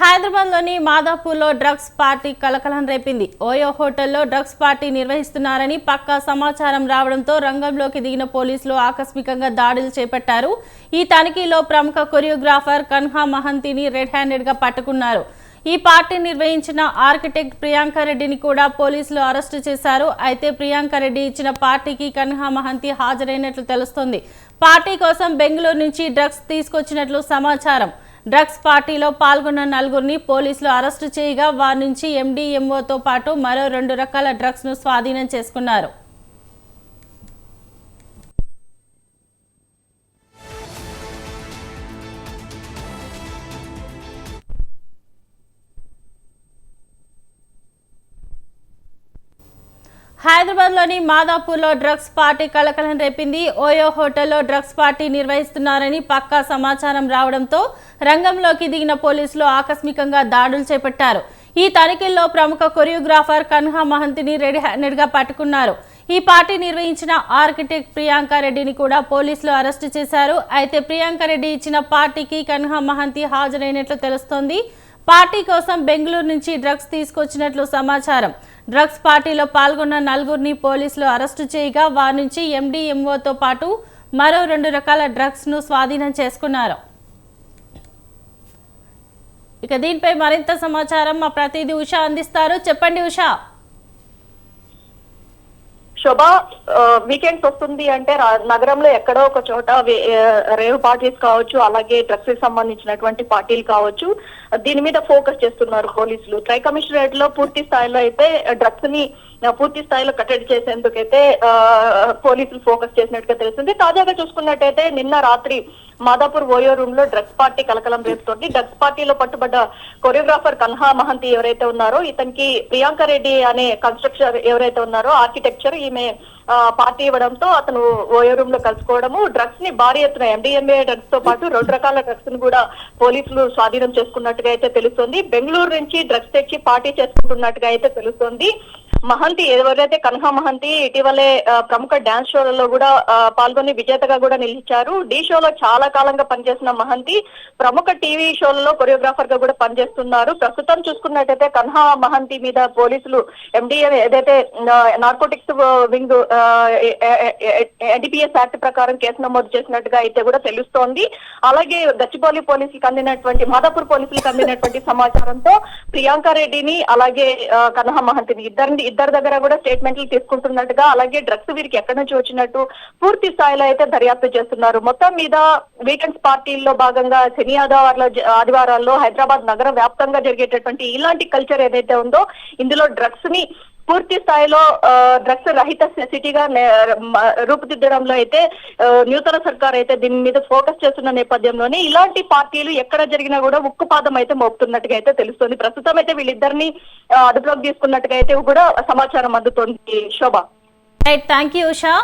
హైదరాబాద్లోని మాదాపూర్లో drugs party కలకలం రేపింది. ఓయో హోటల్లో డ్రగ్స్ పార్టీ నిర్వహిస్తున్నారని పక్కా సమాచారం రావడంతో రంగంలోకి దిగిన పోలీసులు ఆకస్మికంగా దాడులు చేపట్టారు. ఈ తనిఖీలో ప్రముఖ కొరియోగ్రాఫర్ కన్హా మహంతిని రెడ్ హ్యాండెడ్గా పట్టుకున్నారు. ఈ పార్టీ నిర్వహించిన ఆర్కిటెక్ట్ ప్రియాంక రెడ్డిని కూడా పోలీసులు అరెస్టు చేశారు. అయితే ప్రియాంక రెడ్డి ఇచ్చిన పార్టీకి కన్హా మహంతి హాజరైనట్లు తెలుస్తోంది. పార్టీ కోసం బెంగళూరు నుంచి డ్రగ్స్ తీసుకొచ్చినట్లు సమాచారం. డ్రగ్స్ పార్టీలో పాల్గొన్న నలుగురిని పోలీసులు అరెస్టు చేయగా వారి నుంచి ఎండీఎంఓతో పాటు మరో రెండు రకాల డ్రగ్స్ను స్వాధీనం చేసుకున్నారు. హైదరాబాద్లోని మాదాపూర్లో డ్రగ్స్ పార్టీ కలకలం రేపింది. ఓయో హోటల్లో డ్రగ్స్ పార్టీ నిర్వహిస్తున్నారని పక్కా సమాచారం రావడంతో రంగంలోకి దిగిన పోలీసులు ఆకస్మికంగా దాడులు చేపట్టారు. ఈ తనిఖీల్లో ప్రముఖ కొరియోగ్రాఫర్ కన్హా మహంతిని రెడీ హ్యాండెడ్గా పట్టుకున్నారు. ఈ పార్టీ నిర్వహించిన ఆర్కిటెక్ట్ ప్రియాంక రెడ్డిని కూడా పోలీసులు అరెస్టు చేశారు. అయితే ప్రియాంక రెడ్డి ఇచ్చిన పార్టీకి కన్హా మహంతి హాజరైనట్లు తెలుస్తోంది. పార్టీ కోసం బెంగళూరు నుంచి డ్రగ్స్ తీసుకొచ్చినట్లు సమాచారం. డ్రగ్స్ పార్టీలో పాల్గొన్న నలుగురిని పోలీసులు అరెస్టు చేయగా వారి నుంచి ఎండీఎంఓతో పాటు మరో రెండు రకాల డ్రగ్స్ను స్వాధీనం చేసుకున్నారు. ఇక దీనిపై మరింత సమాచారం మా ప్రతినిధి ఉషా అందిస్తారు. చెప్పండి ఉషా. శోభ వీకెండ్స్ వస్తుంది అంటే నగరంలో ఎక్కడో ఒక చోట రేవ్ పార్టీస్ కావచ్చు అలాగే డ్రగ్స్కి సంబంధించినటువంటి పార్టీలు కావచ్చు దీని మీద ఫోకస్ చేస్తున్నారు పోలీసులు. ట్రై కమిషనరేట్లో పూర్తి స్థాయిలో అయితే డ్రగ్స్ని పూర్తి స్థాయిలో కట్టడి చేసేందుకైతే పోలీసులు ఫోకస్ చేసినట్టుగా తెలుస్తుంది. తాజాగా చూసుకున్నట్టయితే నిన్న రాత్రి మాదాపూర్ ఓయో రూమ్లో డ్రగ్స్ పార్టీ కలకలం రేపుతోంది. డ్రగ్స్ పార్టీలో పట్టుబడ్డ కొరియోగ్రాఫర్ కన్హా మహంతి ఎవరైతే ఉన్నారో ఇతనికి ప్రియాంక రెడ్డి అనే కన్స్ట్రక్టర్ ఎవరైతే ఉన్నారో ఆర్కిటెక్చర్ ఈమె పార్టీ ఇవ్వడంతో అతను ఓయో రూమ్లో కలుసుకోవడము డ్రగ్స్ని భారీ ఎత్తున ఎండిఎంఏ డ్రగ్స్తో పాటు రెండు రకాల డ్రగ్స్ని కూడా పోలీసులు స్వాధీనం చేసుకున్నట్టుగా అయితే తెలుస్తోంది. బెంగళూరు నుంచి డ్రగ్స్ తెచ్చి పార్టీ చేసుకుంటున్నట్టుగా అయితే తెలుస్తోంది. మహంతి ఎవరైతే కన్హా మహంతి ఇటీవలే ప్రముఖ డాన్స్ షోలలో కూడా పాల్గొని విజేతగా కూడా నిలిచారు. డి షోలో చాలా కాలంగా పనిచేసిన మహంతి ప్రముఖ టీవీ షోలలో కొరియోగ్రాఫర్గా కూడా పనిచేస్తున్నారు. ప్రస్తుతం చూసుకున్నట్టయితే కన్హా మహంతి మీద పోలీసులు M D narcotics wing NDPS act ప్రకారం కేసు నమోదు చేసినట్టుగా అయితే కూడా తెలుస్తోంది. అలాగే గచ్చిబౌలి పోలీసులకు అందినటువంటి మాదాపూర్ పోలీసులకు అందినటువంటి సమాచారంతో ప్రియాంక రెడ్డిని అలాగే కన్హా మహంతిని ఇద్దరిని ఇద్దరు దగ్గర కూడా స్టేట్మెంట్లు తీసుకుంటున్నట్టుగా అలాగే డ్రగ్స్ వీరికి ఎక్కడి నుంచి వచ్చినట్టు పూర్తి స్థాయిలో అయితే దర్యాప్తు చేస్తున్నారు. మొత్తం మీద వీకెండ్స్ పార్టీల్లో భాగంగా శని ఆదివారాల ఆదివారాల్లో హైదరాబాద్ నగర వ్యాప్తంగా జరిగేటటువంటి ఇలాంటి కల్చర్ ఏదైతే ఉందో ఇందులో డ్రగ్స్ని పూర్తి స్థాయిలో డ్రగ్స్ రహిత సిటీగా రూపుదిద్దడంలో అయితే నూతన సర్కార్ అయితే దీని మీద ఫోకస్ చేస్తున్న నేపథ్యంలోనే ఇలాంటి పార్టీలు ఎక్కడ జరిగినా కూడా ఉక్కుపాదం అయితే మోపుతున్నట్టుగా అయితే తెలుస్తుంది. ప్రస్తుతం అయితే వీళ్ళిద్దరిని అదుపులోకి తీసుకున్నట్టుగా అయితే కూడా సమాచారం అందుతోంది శోభ. Thank you Usha.